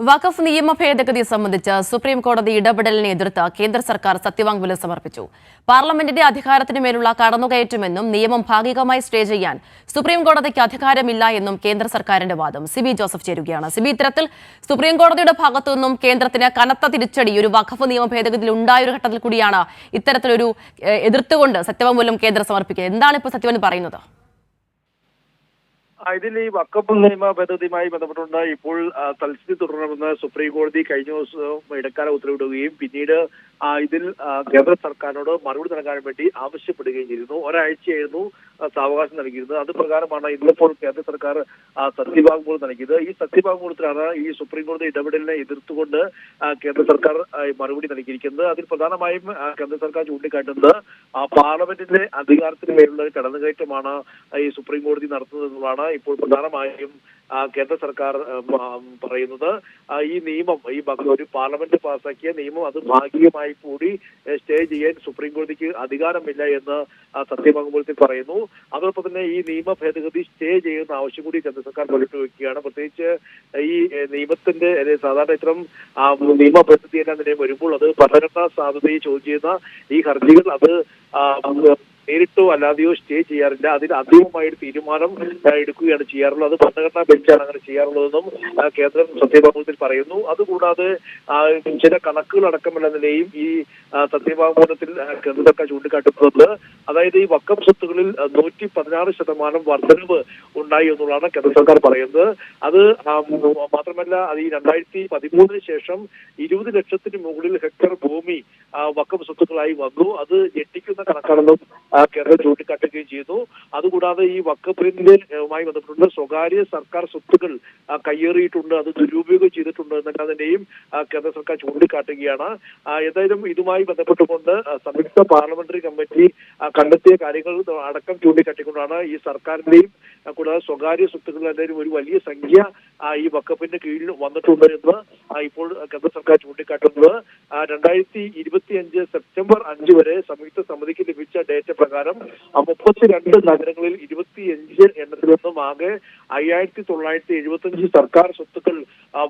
വഖഫ് നിയമ ഭേദഗതി സംബന്ധിച്ച് സുപ്രീം കോടതി ഇടപെടലിനെ എതിർത്ത് കേന്ദ്ര സർക്കാർ സത്യവാങ്മൂലം സമർപ്പിച്ചു. പാർലമെന്റിന്റെ അധികാരത്തിന് മേലുള്ള കടന്നുകയറ്റമെന്നും നിയമം ഭാഗികമായി സ്റ്റേ ചെയ്യാൻ സുപ്രീം കോടതിക്ക് അധികാരമില്ല എന്നും കേന്ദ്ര സർക്കാരിന്റെ വാദം. സിബി ജോസഫ് ചേരുകയാണ്. സിബി ഇത്തരത്തിൽ സുപ്രീം കോടതിയുടെ ഭാഗത്തു നിന്നും കേന്ദ്രത്തിന് കനത്ത തിരിച്ചടി ഒരു വഖഫ് നിയമ ഭേദഗതിയിൽ ഉണ്ടായ ഒരു ഘട്ടത്തിൽ കൂടിയാണ് ഇത്തരത്തിലൊരു എതിർത്തുകൊണ്ട് സത്യവാങ്മൂലം കേന്ദ്രം സമർപ്പിക്കുക. എന്താണ് ഇപ്പോൾ സത്യവാൻ പറയുന്നത്? ഇതിൽ ഈ വക്കപ്പ് നിയമ ഭേദഗതിയുമായി ബന്ധപ്പെട്ടുകൊണ്ട് ഇപ്പോൾ തൽസ്ഥിതി തുടരണമെന്ന് സുപ്രീം കോടതി കഴിഞ്ഞ ദിവസം ഇടക്കാല ഉത്തരവിടുകയും പിന്നീട് ഇതിൽ കേന്ദ്ര സർക്കാരിനോട് മറുപടി നൽകാൻ വേണ്ടി ആവശ്യപ്പെടുകയും ചെയ്തിരുന്നു. ഒരാഴ്ചയായിരുന്നു സാവകാശം നൽകിയിരുന്നത്. അത് പ്രകാരമാണ് ഇന്നിപ്പോൾ കേന്ദ്ര സർക്കാർ സത്യവാങ്മൂലം നൽകിയത്. ഈ സത്യവാങ്മൂലത്തിലാണ് ഈ സുപ്രീം കോടതി ഇടപെടലിനെ എതിർത്തുകൊണ്ട് കേന്ദ്ര സർക്കാർ മറുപടി നൽകിയിരിക്കുന്നത്. അതിൽ പ്രധാനമായും കേന്ദ്ര സർക്കാർ ചൂണ്ടിക്കാട്ടുന്നത് പാർലമെന്റിന്റെ അധികാരത്തിന് മേലുള്ള കടന്നുകയറ്റമാണ് ഈ സുപ്രീം കോടതി നടത്തുന്നത് എന്നുള്ളതാണ് ഇപ്പോൾ പ്രധാനമായും കേന്ദ്ര സർക്കാർ പറയുന്നത് ഈ നിയമം ഈ ഒരു പാർലമെന്റ് പാസാക്കിയ നിയമം അത് ഭാഗികമായി കൂടി സ്റ്റേ ചെയ്യാൻ സുപ്രീം കോടതിക്ക് അധികാരമില്ല എന്ന് സത്യവാങ്മൂലത്തിൽ പറയുന്നു. അതോടൊപ്പം തന്നെ ഈ നിയമ ഭേദഗതി സ്റ്റേ ചെയ്യുന്ന ആവശ്യം കൂടി കേന്ദ്ര സർക്കാർ മുന്നോട്ട് വയ്ക്കുകയാണ് പ്രത്യേകിച്ച് ഈ നിയമത്തിന്റെ സാധാരണ ഇത്തരം നിയമ ഭേദഗതി എല്ലാം തന്നെ വരുമ്പോൾ അത് ഭരണഘടനാ സാധ്യതയെ ചോദ്യം ചെയ്യുന്ന ഈ ഹർജികൾ അത് നേരിട്ടോ അല്ലാതെയോ സ്റ്റേ ചെയ്യാറില്ല. അതിൽ അന്തിമമായ തീരുമാനം എടുക്കുകയാണ് ചെയ്യാറുള്ളത്. അത് ഭരണഘടനാ ബെഞ്ചാണ് അങ്ങനെ ചെയ്യാറുള്ളതെന്നും കേന്ദ്രം സത്യവാങ്മൂലത്തിൽ പറയുന്നു. അതുകൂടാതെ ചില കണക്കുകൾ അടക്കമുള്ള നിലയും ഈ സത്യവാങ്മൂലത്തിൽ ആ, കേന്ദ്ര ചൂണ്ടിക്കാട്ടുന്നത് അതായത് ഈ വക്കം സ്വത്തുകളിൽ നൂറ്റി പതിനാറ് ശതമാനം വർധനവ് ഉണ്ടായി എന്നുള്ളതാണ് കേന്ദ്ര സർക്കാർ പറയുന്നത്. അത് മാത്രമല്ല അത് ഈ രണ്ടായിരത്തി പതിമൂന്നിന് ശേഷം ഇരുപത് ലക്ഷത്തിന് മുകളിൽ ഹെക്ടർ ഭൂമി വക്കം സ്വത്തുക്കളായി വന്നു. അത് ഞെട്ടിക്കുന്ന കണക്കാണെന്നും കേന്ദ്രം ചൂണ്ടിക്കാട്ടുകയും ചെയ്തു. അതുകൂടാതെ ഈ വക്കപ്പിന്റെ മായി ബന്ധപ്പെട്ടുള്ള സ്വകാര്യ സർക്കാർ സ്വത്തുകൾ കയ്യേറിയിട്ടുണ്ട്. അത് ദുരുപയോഗം ചെയ്തിട്ടുണ്ട് എന്നതിന്റെയും ആ, കേന്ദ്ര സർക്കാർ ചൂണ്ടിക്കാട്ടുകയാണ്. ഏതായാലും ഇതുമായി ബന്ധപ്പെട്ടുകൊണ്ട് സംയുക്ത പാർലമെന്ററി കമ്മിറ്റി കണ്ടെത്തിയ കാര്യങ്ങൾ അടക്കം ചൂണ്ടിക്കാട്ടിക്കൊണ്ടാണ് ഈ സർക്കാരിന്റെയും കൂടാതെ സ്വകാര്യ സ്വത്തുക്കളുടെ ഒരു വലിയ സംഖ്യ ഈ വക്കപ്പിന്റെ കീഴിൽ വന്നിട്ടുണ്ട് എന്ന് ഇപ്പോൾ കേന്ദ്ര സർക്കാർ ചൂണ്ടിക്കാട്ടുന്നത്. രണ്ടായിരത്തി ഇരുപത്തിയഞ്ച് സെപ്റ്റംബർ അഞ്ച് വരെ സംയുക്ത സമിതിക്ക് ലഭിച്ച ഡേറ്റ പ്രകാരം മുപ്പത്തിരണ്ട് നഗരങ്ങളിൽ ഇരുപത്തിയഞ്ച് എണ്ണത്തിൽ നിന്നും ആകെ അയ്യായിരത്തി തൊള്ളായിരത്തി എഴുപത്തിയഞ്ച് സർക്കാർ സ്വത്തുക്കൾ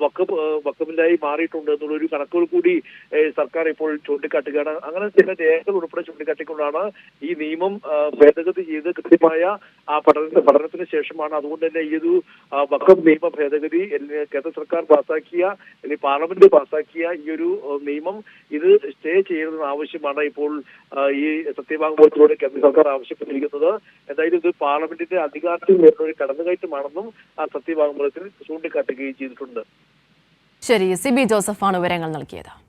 വക്കപ്പ് വക്കപ്പിലായി മാറിയിട്ടുണ്ട് എന്നുള്ള ഒരു കണക്കുകൾ കൂടി സർക്കാർ ഇപ്പോൾ ചൂണ്ടിക്കാട്ടുകയാണ്. അങ്ങനെ ചില രേഖകൾ ഉൾപ്പെടെ ചൂണ്ടിക്കാട്ടിക്കൊണ്ടാണ് ഈ നിയമം ഭേദഗതി ചെയ്ത് കൃത്യമായ ആ പഠന പഠനത്തിന് ശേഷമാണ്. അതുകൊണ്ട് തന്നെ ഈ ഒരു വക്കപ്പ് വക്കം നിയമ ഭേദഗതി എല്ലാ- കേന്ദ്ര സർക്കാർ പാസാക്കിയ അല്ലെങ്കിൽ പാർലമെന്റ് പാസാക്കിയ ഈ ഒരു നിയമം ഇത് സ്റ്റേ ചെയ്യുന്നതിന് ആവശ്യമാണ്. ഇപ്പോൾ ഈ സത്യവാങ്മൂലത്തിലൂടെ കേന്ദ്ര സർക്കാർ ആവശ്യപ്പെട്ടിരിക്കുന്നത്. എന്തായാലും ഇത് പാർലമെന്റിന്റെ അധികാരത്തിൽ വരുന്ന ഒരു കടന്നുകയറ്റമാണെന്നും ആ സത്യവാങ്മൂലത്തിൽ ചൂണ്ടിക്കാട്ടുകയും ചെയ്തിട്ടുണ്ട്. ശരി സി ബി ജോസഫാണ് വിവരങ്ങൾ നൽകിയത്.